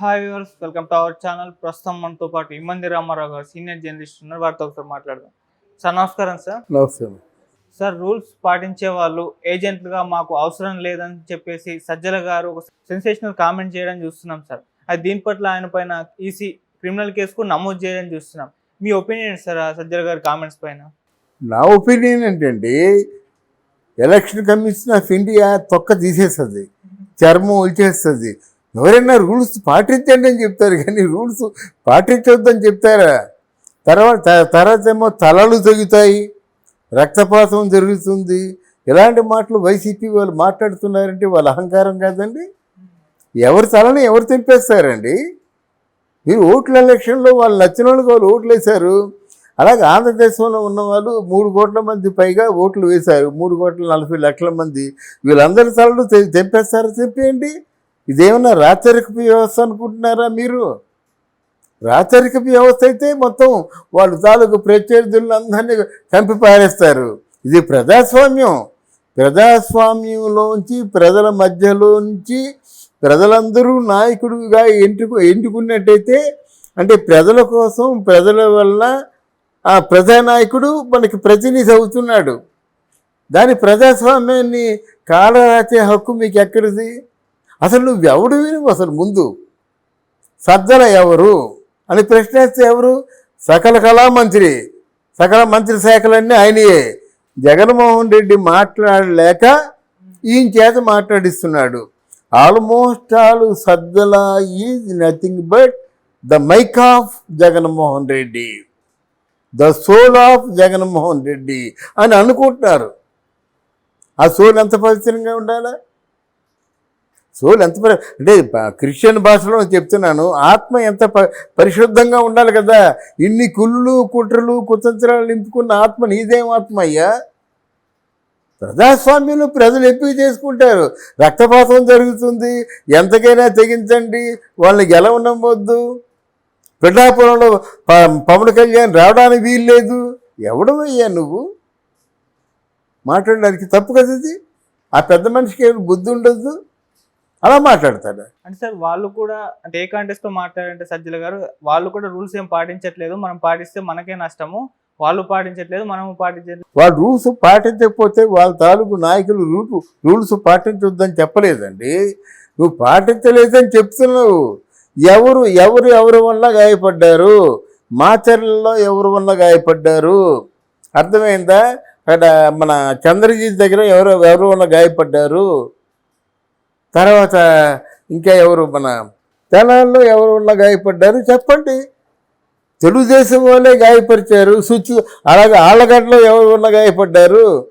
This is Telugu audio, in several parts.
Hi viewers welcome to our channel ప్రస్తుతం మనతో పాటు ఇమ్మంది రామారావు గారు సీనియర్ జర్నలిస్ట్ ఉన్నారు. వారితో ఒకసారి మాట్లాడదాం. సార్ నమస్కారం సార్. నమస్తే సార్ రూల్స్ పాటించే వాళ్ళు ఏజెంట్లుగా మాకు అవసరం లేదని చెప్పేసి సజ్జల గారు ఒక సెన్సేషనల్ కామెంట్ చేయడం చూస్తున్నాం సార్. అది దీని పట్ల ఆయన పైన ఈసీ క్రిమినల్ కేసు కూడా నమోదు చేయడం చూస్తున్నాం. మీ ఒపీనియన్ సార్ సజ్జల గారి కామెంట్స్ పైన? నా ఒపీనియన్ ఏంటంటే ఎలక్షన్ కమిషన్ ఆఫ్ ఇండియా తొక్క తీసేస్తుంది. చర్మం వచ్చేస్తుంది ఎవరైనా రూల్స్ పాటించండి అని చెప్తారు కానీ రూల్స్ పాటించొద్దని చెప్తారా? తర్వాత త- తర్వాత ఏమో తలలు తెగుతాయి రక్తపాతం జరుగుతుంది. ఇలాంటి మాటలు వైసీపీ వాళ్ళు మాట్లాడుతున్నారంటే వాళ్ళ అహంకారం కాదండి? ఎవరి తలని ఎవరు తెంపేస్తారండి? మీరు ఓట్ల ఎలక్షన్లో వాళ్ళు నచ్చిన వాళ్ళకి వాళ్ళు ఓట్లు వేశారు. అలాగే ఆంధ్రదేశంలో ఉన్న వాళ్ళు మూడు కోట్ల మంది పైగా ఓట్లు వేశారు. మూడు కోట్ల నలభై లక్షల మంది. వీళ్ళందరి తలలు తెంపేస్తారు తెంపేయండి? ఇదేమన్నా రాచరిక వ్యవస్థ అనుకుంటున్నారా మీరు? రాచరిక వ్యవస్థ అయితే మొత్తం వాళ్ళు తాలూకు ప్రత్యర్థులందరినీ చంపి పారేస్తారు. ఇది ప్రజాస్వామ్యం. ప్రజాస్వామ్యంలోంచి ప్రజల మధ్యలోంచి ప్రజలందరూ నాయకుడిగా ఎంటుకు ఎంటుకున్నట్టయితే అంటే ప్రజల కోసం ప్రజల వల్ల ఆ ప్రజానాయకుడు మనకి ప్రతినిధి అవుతున్నాడు. దాని ప్రజాస్వామ్యాన్ని కాలరాచే హక్కు మీకు ఎక్కడిది అసలు నువ్వు ఎవడు అసలు ముందు సజ్జల ఎవరు అని ప్రశ్నిస్తే ఎవరు? సకల కళా మంత్రి సకల మంత్రి శాఖలన్నీ ఆయనయే. జగన్మోహన్ రెడ్డి మాట్లాడలేక ఈయన చేత మాట్లాడిస్తున్నాడు. Almost all Sajjala is nothing but the mic of Jaganmohan Reddy. The soul of Jaganmohan Reddy అని అనుకుంటున్నారు. ఆ సోల్ ఎంత పవిత్రంగా ఉండాలా? సోల్ ఎంత అంటే క్రిస్టియన్ భాషలో చెప్తున్నాను ఆత్మ ఎంత ప- పరిశుద్ధంగా ఉండాలి కదా? ఇన్ని కుళ్ళు కుట్రలు కుతంత్రాలు నింపుకున్న ఆత్మ నీదేం ఆత్మ అయ్యా? ప్రజాస్వామ్యంలో ప్రజలు ఎంపిక చేసుకుంటారు. రక్తపాతం జరుగుతుంది ఎంతకైనా తెగించండి వాళ్ళని గెలవనమ్మొద్దు పిఠాపురంలో ప- పవన్ కళ్యాణ్ రావడానికి వీలు లేదు. ఎవడమయ్యా నువ్వు? మాట్లాడడానికి తప్పు కదా ఇది. ఆ పెద్ద మనిషికి బుద్ధి ఉండదు అలా మాట్లాడతాడు అంటే సార్ వాళ్ళు కూడా అంటే ఏ కాంటెస్ట్తో మాట్లాడంటే సజ్జల గారు వాళ్ళు కూడా రూల్స్ ఏం పాటించట్లేదు. మనం పాటిస్తే మనకే నష్టము. వాళ్ళు పాటించట్లేదు మనము పాటించట్లేదు. వాళ్ళు రూల్స్ పాటించకపోతే వాళ్ళ తాలూకు నాయకులు రూల్ రూల్స్ పాటించొద్దని చెప్పలేదండి. నువ్వు పాటించలేదని చెప్తున్నావు. ఎవరు ఎవరు ఎవరి వల్ల గాయపడ్డారు? మాచర్లలో ఎవరి వల్ల గాయపడ్డారు? అర్థమైందా? అక్కడ మన చంద్రగిరి దగ్గర ఎవరు ఎవరి వల్ల గాయపడ్డారు? తర్వాత ఇంకా ఎవరు మన తెలంగాణలో ఎవరు గాయపడ్డారు చెప్పండి. తెలుగుదేశం వాళ్ళే గాయపరిచారు. సుచ్చు అలాగే ఆళ్ళగడ్డలో ఎవరు గాయపడ్డారు.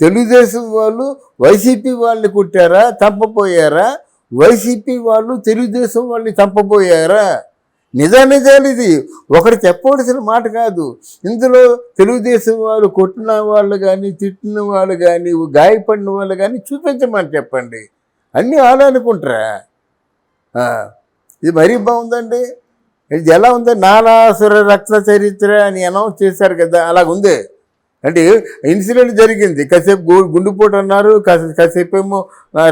తెలుగుదేశం వాళ్ళు వైసీపీ వాళ్ళని కుట్టారా? చంపపోయారా వైసీపీ వాళ్ళు తెలుగుదేశం వాళ్ళని చంపబోయారా? నిజానిజాలు ఇది. ఒకరు చెప్పవలసిన మాట కాదు. ఇందులో తెలుగుదేశం వాళ్ళు కొట్టిన వాళ్ళు కానీ తిట్టిన వాళ్ళు కానీ గాయపడిన వాళ్ళు కానీ చూపించమని చెప్పండి. అన్నీ వాళ్ళు అనుకుంటారా? ఇది మరీ బాగుందండి. ఇది ఎలా ఉంది? నాలాసుర రక్త చరిత్ర అని అనౌన్స్ చేశారు కదా అలాగుంది అంటే ఇన్సిడెంట్ జరిగింది. కాసేపు గు గుండెపోటు అన్నారు కాసేపు కాసేపు ఏమో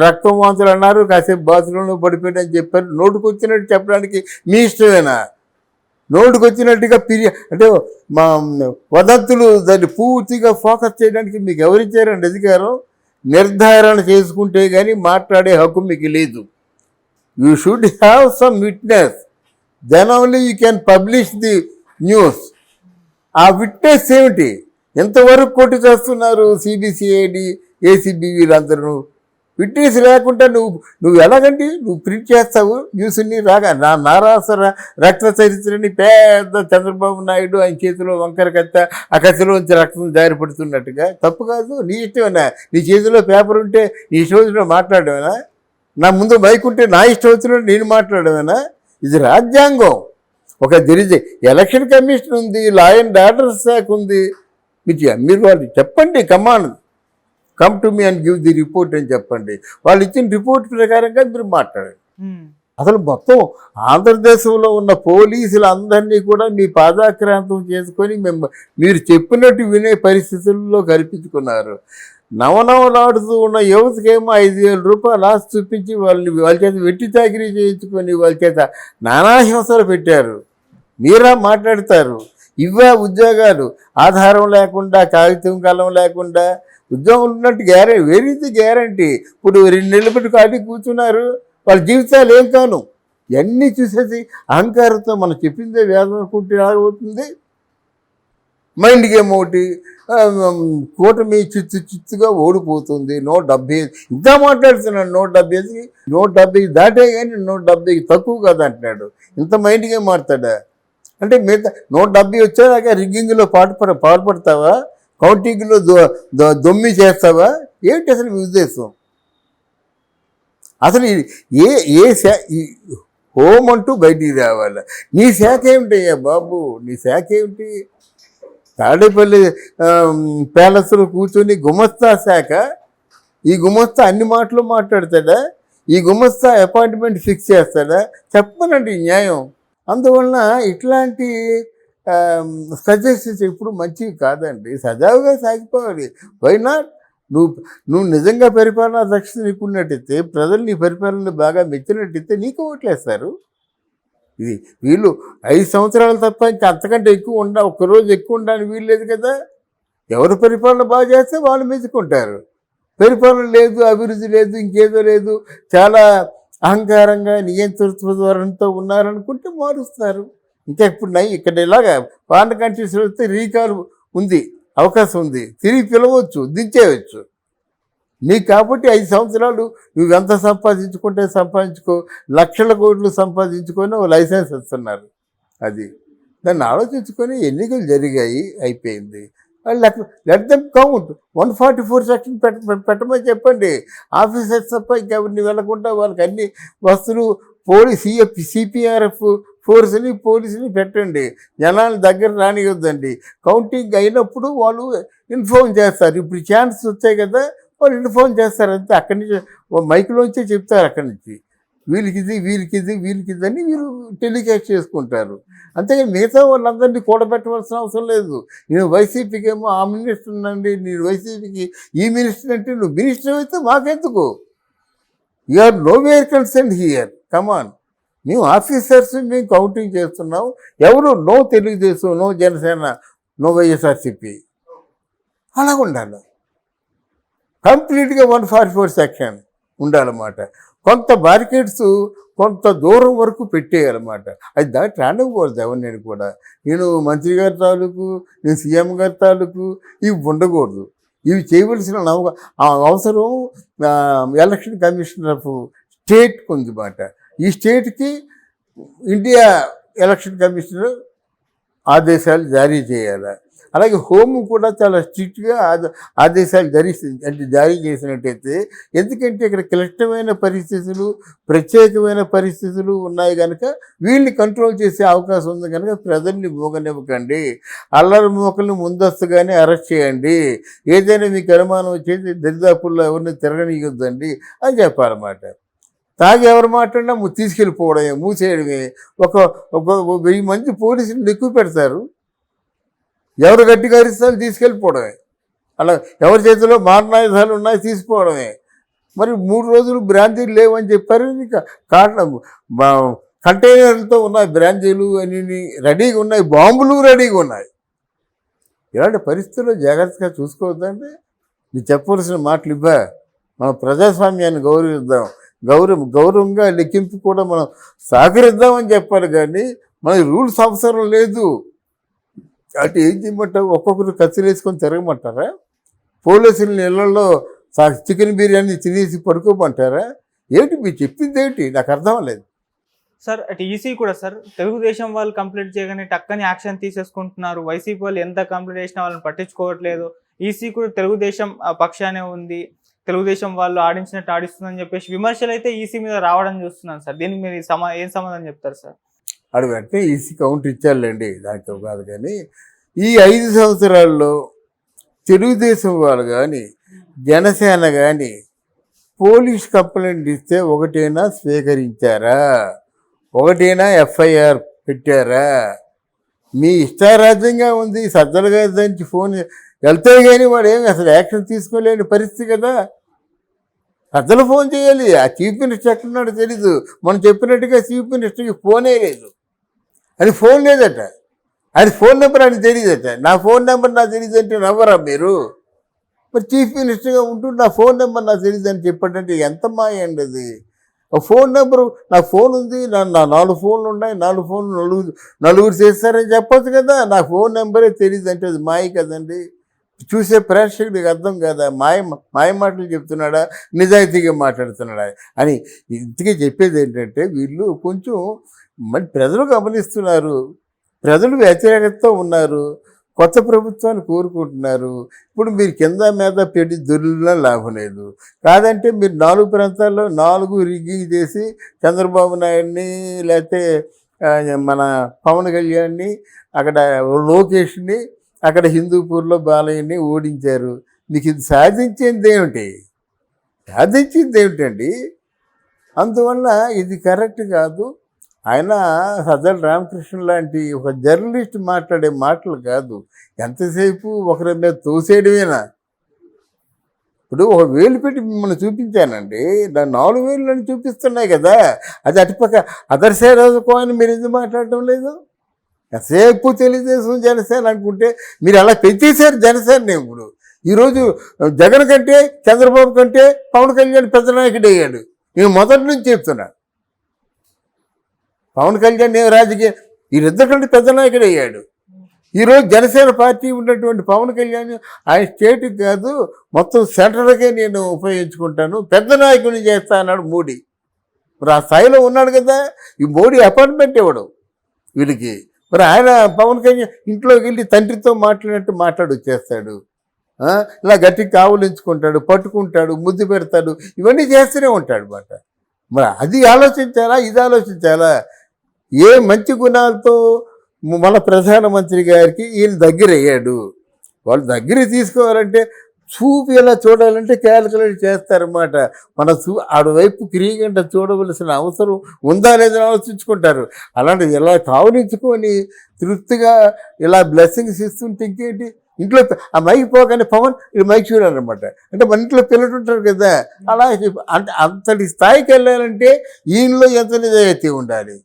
రక్తం వాంతులు అన్నారు కాసేపు బాత్రూంలో పడిపోయిందని చెప్పారు. నోటుకు వచ్చినట్టు చెప్పడానికి మీ ఇష్టమేనా? నోటుకు వచ్చినట్టుగా పిరి అంటే మా వదంతులు దాన్ని పూర్తిగా ఫోకస్ చేయడానికి మీకు ఎవరిచ్చారండి అధికారం? నిర్ధారణ చేసుకుంటే కానీ మాట్లాడే హక్కు మీకు లేదు. You should have some witness then only you can publish the news ఆ విట్నెస్ ఏమిటి? ఎంతవరకు కొట్టి చేస్తున్నారు? సిబిసిఐడి ఏసీబీ వీళ్ళందరూ? విట్నెస్ లేకుండా నువ్వు నువ్వు ఎలాగండి? నువ్వు ప్రింట్ చేస్తావు న్యూస్ని రాగా నా నారాసర రక్త చరిత్రని పెద్ద చంద్రబాబు నాయుడు ఆయన చేతిలో వంకర కత్త ఆ కత్తిలోంచి రక్తం జారిపడుతున్నట్టుగా. తప్పు కాదు నీ ఇష్టమేనా? నీ చేతిలో పేపర్ ఉంటే నీ ఇష్టం వచ్చిన మాట్లాడమేనా నా ముందు బైక్ ఉంటే నా ఇష్టం వచ్చినట్టు నేను మాట్లాడమేనా ఇది రాజ్యాంగం. ఒక దిరిజ ఎలక్షన్ కమిషన్ ఉంది లా అండ్ శాఖ ఉంది. మీరు మీరు వాళ్ళు చెప్పండి come on come to me and give the report అని చెప్పండి. వాళ్ళు ఇచ్చిన రిపోర్ట్ ప్రకారంగా మీరు మాట్లాడండి. ఉమ్, అసలు మొత్తం ఆంధ్రదేశంలో ఉన్న పోలీసులు అందరినీ కూడా మీ పాదాక్రాంతం చేసుకొని మేము మీరు చెప్పినట్టు వినే పరిస్థితుల్లో కల్పించుకున్నారు. నవనవలాడుతూ ఉన్న యువతకేమో ఐదు వేల రూపాయలు ఆస్తి చూపించి వాళ్ళని వాళ్ళ చేత వెట్టి చాకరీ చేయించుకొని వాళ్ళ చేత నానా హింసలు పెట్టారు. మీరా మాట్లాడతారు. ఇవే ఉద్యోగాలు. ఆధారం లేకుండా కాగితం కలం లేకుండా ఉద్యోగం ఉన్నట్టు గ్యారెంటీ వెరీది గ్యారంటీ? ఇప్పుడు రెండు నెలలు పెట్టి కాటి కూర్చున్నారు. వాళ్ళ జీవితాలు ఏం కాను? ఇవన్నీ చూసేసి అహంకారంతో మనం చెప్పిందే వేదం అనుకుంటే ఎలాగవుతుంది మైండ్ గేమ్ ఒకటి కూటమి చిత్తు చిత్తుగా ఓడిపోతుంది. నూట డెబ్బై ఇంకా మాట్లాడుతున్నాడు నూట డెబ్బై నూట డెబ్బై దాటే కానీ నూట డెబ్బై తక్కువ కాదు అంటున్నాడు. ఇంత మైండ్ గేమ్ ఆడతాడా? అంటే మిగతా నూట డెబ్బై వచ్చేదాకా రిగ్గింగ్లో పాటు పాల్పడతావా కౌంటింగ్లో దో దొమ్మి చేస్తావా? ఏంటి అసలు మీ ఉద్దేశం? అసలు ఏ ఏ శా హోమ్ అంటూ బయటికి రావాలి? నీ శాఖ ఏమిటయ్యా బాబు? నీ శాఖ ఏమిటి? తాడేపల్లి ప్యాలెస్లో కూర్చొని గుమస్తా శాఖ? ఈ గుమస్తా అన్ని మాటలు మాట్లాడతాడా? ఈ గుమస్తా అపాయింట్మెంట్ ఫిక్స్ చేస్తాడా? చెప్పనండి న్యాయం. అందువలన ఇట్లాంటి సజెషన్స్ ఎప్పుడు మంచివి కాదండి. సజావుగా సాగిపోవాలి. వై నాట్ నువ్వు నువ్వు నిజంగా పరిపాలనా దక్షత నీకున్నట్టయితే ప్రజలు నీ పరిపాలన బాగా మెచ్చినట్టయితే నీకు ఓట్లేస్తారు. ఇది వీళ్ళు ఐదు సంవత్సరాలు తప్ప ఇంకా అంతకంటే ఎక్కువ ఉండ ఒక్కరోజు ఎక్కువ ఉండడానికి వీలు లేదు కదా. ఎవరు పరిపాలన బాగా చేస్తే వాళ్ళు మెచ్చుకుంటారు. పరిపాలన లేదు అభివృద్ధి లేదు ఇంకేదో లేదు. చాలా అహంకారంగా నియంతృత్వ ద్వారంతో ఉన్నారనుకుంటే మారుస్తారు. ఇంకా ఇప్పుడు నై ఇక్కడ ఇలాగా ఫారెన్ కంట్రీస్ వస్తే రీకాల్ ఉంది అవకాశం ఉంది. తిరిగి పిలవచ్చు దించేయవచ్చు. నీకు కాబట్టి ఐదు సంవత్సరాలు నువ్వెంత సంపాదించుకుంటే సంపాదించుకో లక్షల కోట్లు సంపాదించుకొని ఓ లైసెన్స్ ఇస్తున్నారు. అది. దాన్ని ఆలోచించుకొని ఎన్నికలు జరిగాయి అయిపోయింది. Let them count one forty four section పెట్ట పెట్టమని చెప్పండి. ఆఫీసర్స్ తప్ప ఇంకెవరిని వెళ్ళకుండా వాళ్ళకి అన్ని వస్తువులు పోలీస్ సిఎఫ్ సిపిఆర్ఎఫ్ ఫోర్స్ని పోలీసుని పెట్టండి. జనాల దగ్గర రానియొద్దండి. కౌంటింగ్ అయినప్పుడు వాళ్ళు ఇన్ఫార్మ్ చేస్తారు. ఇప్పుడు ఛాన్స్ వచ్చాయి కదా వాళ్ళు ఇన్ఫార్మ్ చేస్తారు. అంతే అక్కడి నుంచి మైక్లోంచే చెప్తారు అక్కడి నుంచి. వీళ్ళకి ఇది వీళ్ళకి ఇది వీళ్ళకి ఇది అని వీళ్ళు టెలికాస్ట్ చేసుకుంటారు. అంతేగాని మిగతా వాళ్ళందరినీ కూడబెట్టవలసిన అవసరం లేదు. నేను వైసీపీకి ఏమో ఆ మినిస్టర్ అండి నేను వైసీపీకి ఈ మినిస్టర్ అంటే నువ్వు మినిస్టర్ అయితే మాకెందుకు? You are nowhere consent here come on మేము ఆఫీసర్స్ మేము కౌంటింగ్ చేస్తున్నాం ఎవరు? No Telugu Desam no Jana Sena no YSRCP. అలా ఉండాలి కంప్లీట్గా వన్ ఫార్టీ ఫోర్ సెక్షన్ ఉండాలన్నమాట. కొంత మార్కెట్స్ కొంత దూరం వరకు పెట్టేయాలన్నమాట. అది దాటి రానివ్వకూడదు ఎవరిని కూడా. నేను మంత్రి గారి తాలూకు నేను సీఎం గారి తాలూకు ఇవి ఉండకూడదు. ఇవి చేయవలసిన ఆ అవసరం ఎలక్షన్ కమిషనర్ ఆఫ్ స్టేట్ ఉంది మాట. ఈ స్టేట్కి ఇండియా ఎలక్షన్ కమిషనర్ ఆదేశాలు జారీ చేయాలి. అలాగే హోమ్ కూడా చాలా స్ట్రిక్ట్గా ఆదేశాలు జారీ అంటే జారీ చేసినట్టయితే ఎందుకంటే ఇక్కడ క్లిష్టమైన పరిస్థితులు ప్రత్యేకమైన పరిస్థితులు ఉన్నాయి కనుక వీళ్ళని కంట్రోల్ చేసే అవకాశం ఉంది కనుక ప్రజల్ని మోగనివ్వకండి. అల్లరి మోకల్ని ముందస్తుగానే అరెస్ట్ చేయండి. ఏదైనా మీకు అనుమానం వచ్చేది దరిదాపుల్లో ఎవరిని తిరగనీయొద్దండి అని చెప్పాలన్నమాట. తాగి ఎవరు మాట్లాడినా తీసుకెళ్ళిపోవడమే మూసేయడమే. ఒక ఒక వెయ్యి మంది పోలీసులు ఎక్కువ పెడతారు. ఎవరు గట్టిగా అరిస్తారు తీసుకెళ్ళిపోవడమే. అలా ఎవరి చేతిలో మారణాయుధాలు ఉన్నాయి తీసుకోవడమే. మరి మూడు రోజులు బ్రాంచీలు లేవని చెప్పారు. ఇంకా కారణం కంటైనర్లతో ఉన్నాయి బ్రాంచీలు అన్ని రెడీగా ఉన్నాయి బాంబులు రెడీగా ఉన్నాయి. ఇలాంటి పరిస్థితుల్లో జాగ్రత్తగా చూసుకోవద్దంటే మీరు చెప్పవలసిన మాటలు ఇవ్వ మన ప్రజాస్వామ్యాన్ని గౌరవిద్దాం. గౌరవం గౌరవంగా లెక్కింపు కూడా మనం సహకరిద్దామని చెప్పాలి కానీ మన రూల్స్ అవసరం లేదు. అటు ఏం చేయమంటారు ఒక్కొక్కరు కత్తులు తిరగమంటారా? పోలీసులు నీళ్ళల్లో చికెన్ బిర్యానీ తినేసి పడుకోమంటారా? ఏంటి మీరు చెప్పింది ఏంటి? నాకు అర్థం లేదు సార్ అటు ఈసీ కూడా సార్ తెలుగుదేశం వాళ్ళు కంప్లీట్ చేయగానే టక్కని యాక్షన్ తీసేసుకుంటున్నారు. వైసీపీ వాళ్ళు ఎంత కంప్లీట్ చేసినా వాళ్ళని పట్టించుకోవట్లేదు. ఈసీ కూడా తెలుగుదేశం ఆ, పక్షానే ఉంది. తెలుగుదేశం వాళ్ళు ఆడించినట్టు ఆడిస్తుందని చెప్పేసి విమర్శలు అయితే ఈసీ మీద రావడం చూస్తున్నాను సార్. దీనికి మీరు సమా ఏం సమాధానం చెప్తారు సార్? అది వెంటనే ఈసీ కౌంట్ ఇచ్చారులేండి దానికి కాదు కానీ ఈ ఐదు సంవత్సరాల్లో తెలుగుదేశం వాళ్ళు కానీ జనసేన కానీ పోలీస్ కంప్లైంట్ ఇస్తే ఒకటైనా స్వీకరించారా? ఒకటైనా ఎఫ్ఐఆర్ పెట్టారా? మీ ఇష్టారాజ్యంగా ఉంది సజ్జల గారి నుంచి ఫోన్ వెళ్తే కానీ వాడు ఏమి అసలు యాక్షన్ తీసుకోలేని పరిస్థితి కదా. పెద్దలు ఫోన్ చేయాలి. ఆ చీఫ్ మినిస్టర్ ఎక్కడున్నాడో తెలీదు. మనం చెప్పినట్టుగా చీఫ్ మినిస్టర్కి ఫోనే లేదు. అది ఫోన్ లేదట. అది ఫోన్ నెంబర్ అని తెలియదట నా ఫోన్ నెంబర్ నాకు తెలియదు అంటే నవ్వరా మీరు? మరి చీఫ్ మినిస్టర్గా ఉంటూ నా ఫోన్ నెంబర్ నాకు తెలియదు అని చెప్పాడంటే ఎంత మాయ అండి అది? ఆ ఫోన్ నెంబరు నా ఫోన్ ఉంది నా నా నాలుగు ఫోన్లు ఉన్నాయి నాలుగు ఫోన్లు నలుగురు నలుగురు చేస్తారని చెప్పొచ్చు కదా. నా ఫోన్ నెంబరే తెలియదు అంటే అది మాయ కదండి. చూసే ప్రేక్షకుడికి అర్థం కాదా? మాయ మాయ మాటలు చెప్తున్నాడా? నిజాయితీగా మాట్లాడుతున్నాడా? అని ఇంతకీ చెప్పేది ఏంటంటే వీళ్ళు కొంచెం మరి ప్రజలు గమనిస్తున్నారు. ప్రజలు వ్యతిరేకతతో ఉన్నారు. కొత్త ప్రభుత్వాన్ని కోరుకుంటున్నారు. ఇప్పుడు మీరు కింద మీద పెట్టి దొరికినా లాభం లేదు. కాదంటే మీరు నాలుగు ప్రాంతాల్లో నాలుగు రిగ్గింగ్ చేసి చంద్రబాబు నాయుడిని లేకపోతే మన పవన్ కళ్యాణ్ని అక్కడ లోకేష్ని అక్కడ హిందూపూర్లో బాలయ్యని ఓడించారు. మీకు ఇది సాధించింది ఏమిటి? సాధించింది ఏమిటండి? అందువల్ల ఇది కరెక్ట్ కాదు. ఆయన సదల్ రామకృష్ణ లాంటి ఒక జర్నలిస్ట్ మాట్లాడే మాటలు కాదు. ఎంతసేపు ఒకరి మీద తోసేయడమేనా? ఇప్పుడు ఒక వేలు పెట్టి మిమ్మల్ని చూపించానండి. నా నాలుగు వేలు నన్ను చూపిస్తున్నాయి కదా. అది అటుపక్క అదర్ సైడ్ అని మీరు ఎందుకు మాట్లాడటం లేదు? ఎంతసేపు తెలుగుదేశం జనసేన అనుకుంటే మీరు అలా పెంచేశారు జనసేన ఇప్పుడు. ఈరోజు జగన్ కంటే చంద్రబాబు కంటే పవన్ కళ్యాణ్ పెద్ద నాయకుడు అయ్యాడు. నేను మొదటి నుంచి చెప్తున్నా. పవన్ కళ్యాణ్ నేను రాజకీయ వీరిద్దరి కంటే పెద్ద నాయకుడు అయ్యాడు. ఈరోజు జనసేన పార్టీ ఉన్నటువంటి పవన్ కళ్యాణ్ ఆయన స్టేట్ కాదు మొత్తం సెంటర్కే నేను ఉపయోగించుకుంటాను. పెద్ద నాయకుడిని చేస్తా అన్నాడు మోడీ. మరి ఆ స్థాయిలో ఉన్నాడు కదా ఈ మోడీ అపాయింట్మెంట్ ఇవ్వడం వీడికి మరి ఆయన పవన్ కళ్యాణ్ ఇంట్లోకి వెళ్ళి తండ్రితో మాట్లాడినట్టు మాట్లాడు చేస్తాడు. ఇలా గట్టి కావులించుకుంటాడు పట్టుకుంటాడు ముద్దు పెడతాడు ఇవన్నీ చేస్తూనే ఉంటాడు మాట మరి అది ఆలోచించాలా ఇది ఆలోచించాలా? ఏ మంచి గుణాలతో మన ప్రధానమంత్రి గారికి వీళ్ళు దగ్గర అయ్యాడు వాళ్ళు దగ్గర తీసుకోవాలంటే చూపు ఎలా చూడాలంటే క్యాలిక్యులేట్ చేస్తారన్నమాట. మన చూ ఆడవైపు క్రియగంట చూడవలసిన అవసరం ఉందా లేదని ఆలోచించుకుంటారు. అలాంటిది ఇలా కావులించుకొని తృప్తిగా ఇలా బ్లెస్సింగ్స్ ఇస్తుంటే ఇంకేంటి? ఇంట్లో ఆ మైక్ పోగానే పవన్ ఇది మైక్ చూడాలన్నమాట. అంటే మన ఇంట్లో పిల్లలు ఉంటారు కదా. అలా అంటే అంతటి స్థాయికి వెళ్ళాలంటే ఈయనలో ఎంత నిజాయితీ ఉండాలి.